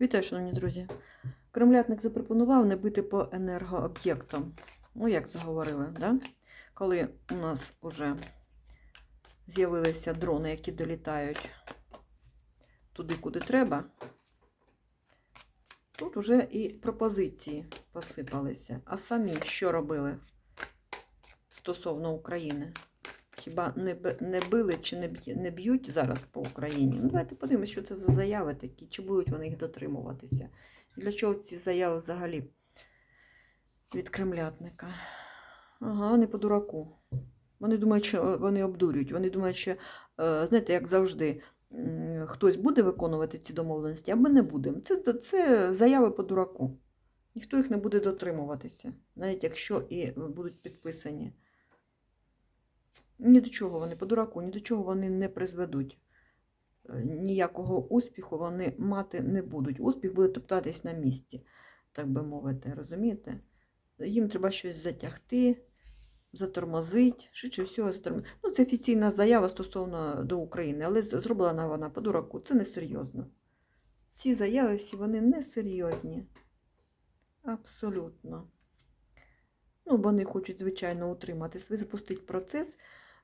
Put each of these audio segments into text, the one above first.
Вітаю, шановні друзі. Кремлятник запропонував не бити по енергооб'єктам. Ну, як заговорили, да? коли у нас вже з'явилися дрони, які долітають туди, куди треба, тут вже і пропозиції посипалися. А самі що робили стосовно України? Хіба не, не били чи не, б'ють зараз по Україні? Ну, давайте подивимося, що це за заяви такі, чи будуть вони їх дотримуватися. Для чого ці заяви взагалі від кремлятника? Ага, вони по дураку. Вони думають, що вони обдурюють. Вони думають, що, е, знаєте, як завжди, хтось буде виконувати ці домовленості, а ми не будемо. Це, це заяви по дураку. Ніхто їх не буде дотримуватися, навіть якщо і будуть підписані. Ні до чого вони по дураку, ні до чого вони не призведуть. Е, Ніякого успіху вони мати не будуть. Успіх буде топтатись на місці, так би мовити, розумієте? Їм треба щось затягти, затормозити, швидше всього затормозити. Ну, це офіційна заява стосовно до України, але зроблена вона по дураку. Це несерйозно. Ці заяви всі вони несерйозні. Абсолютно. Ну, вони хочуть, звичайно, утриматись, запустити процес.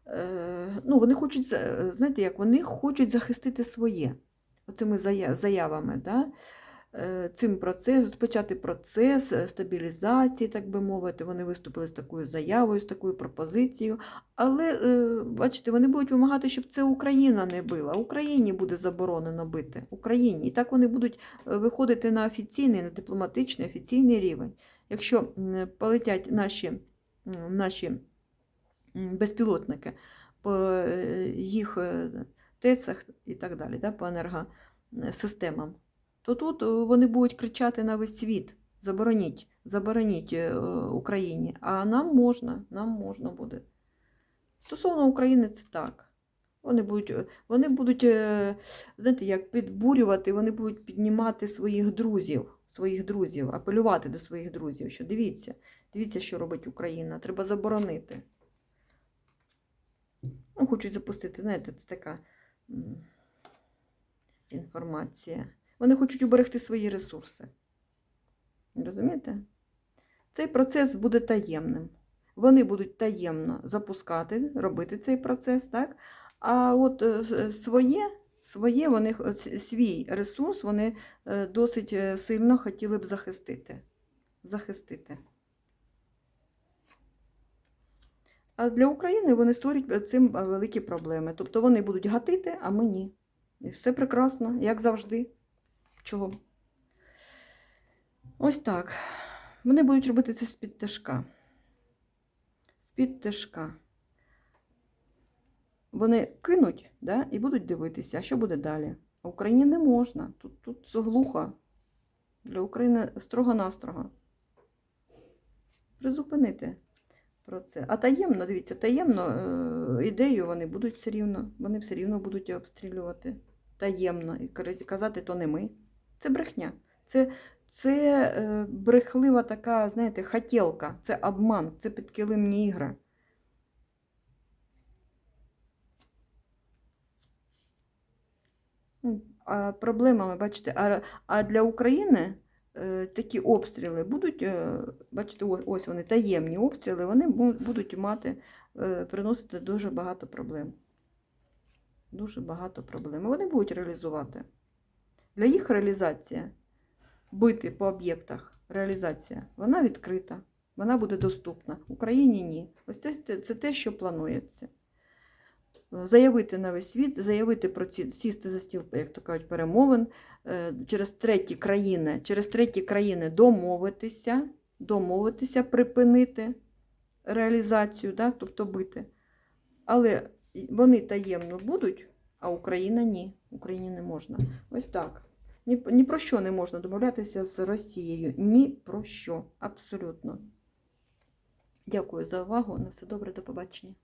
Е, ну, вони хочуть, знаєте, як вони хочуть захистити своє оцими заявами, да? Е, цим процес, розпочати процес стабілізації, так би мовити. Вони виступили з такою заявою, з такою пропозицією. Але, е, бачите, вони будуть вимагати, щоб це Україна не била. Україні буде заборонено бити. Україні. І так вони будуть виходити на офіційний, на дипломатичний, офіційний рівень. Якщо полетять наші, наші безпілотники по їх е, ТЕЦах і так далі, да, по енергосистемам, то тут вони будуть кричати на весь світ. Забороніть, забороніть Україні. А нам можна, нам можна буде. Стосовно України, це так. Вони будуть, е, вони будуть, е, знаєте, як підбурювати, вони будуть піднімати своїх друзів, своїх друзів, апелювати до своїх друзів, що дивіться, дивіться, що робить Україна, треба заборонити. Ну, хочуть запустити, знаєте, це така інформація. Вони хочуть уберегти свої ресурси. Розумієте? Цей процес буде таємним. Вони будуть таємно запускати, робити цей процес, так? А от е, своє, своє вони, свій ресурс вони е, досить е, сильно хотіли б захистити. захистити. А для України вони створюють цим е, великі проблеми. Тобто вони будуть гатити, а ми ні. І все прекрасно, як завжди. Чого? Ось так. Вони будуть робити це з-під тяжка. З-під тяжка. Вони кинуть да, і будуть дивитися, що буде далі. А Україні не можна. Тут, тут глухо. Для України строго-настрого. Призупинити про це. А таємно, дивіться, таємно е, ідею вони будуть все рівно, вони все рівно будуть обстрілювати. Таємно. І казати, то не ми. Це брехня. Це, це е, брехлива така, знаєте, хотілка, це обман, це підкилимні ігри. Ну, А проблемами, бачите, а, а для України такі обстріли будуть, е, бачите, ось, вони таємні обстріли, вони будуть мати, е, приносити дуже багато проблем. Дуже багато проблем. Вони будуть реалізувати. Для їх реалізація, бити по об'єктах, реалізація, вона відкрита, вона буде доступна. Україні ні. Ось це, це те, що планується. Заявити на весь світ, заявити про ці сісти за стіл, як то кажуть, перемовин, е, через треті країни, через треті країни домовитися, домовитися, припинити реалізацію, да, тобто бити. Але вони таємно будуть, а Україна ні. Україні не можна. Ось так. Ні, ні про що не можна домовлятися з Росією. Ні про що. Абсолютно. Дякую за увагу. На все добре, до побачення.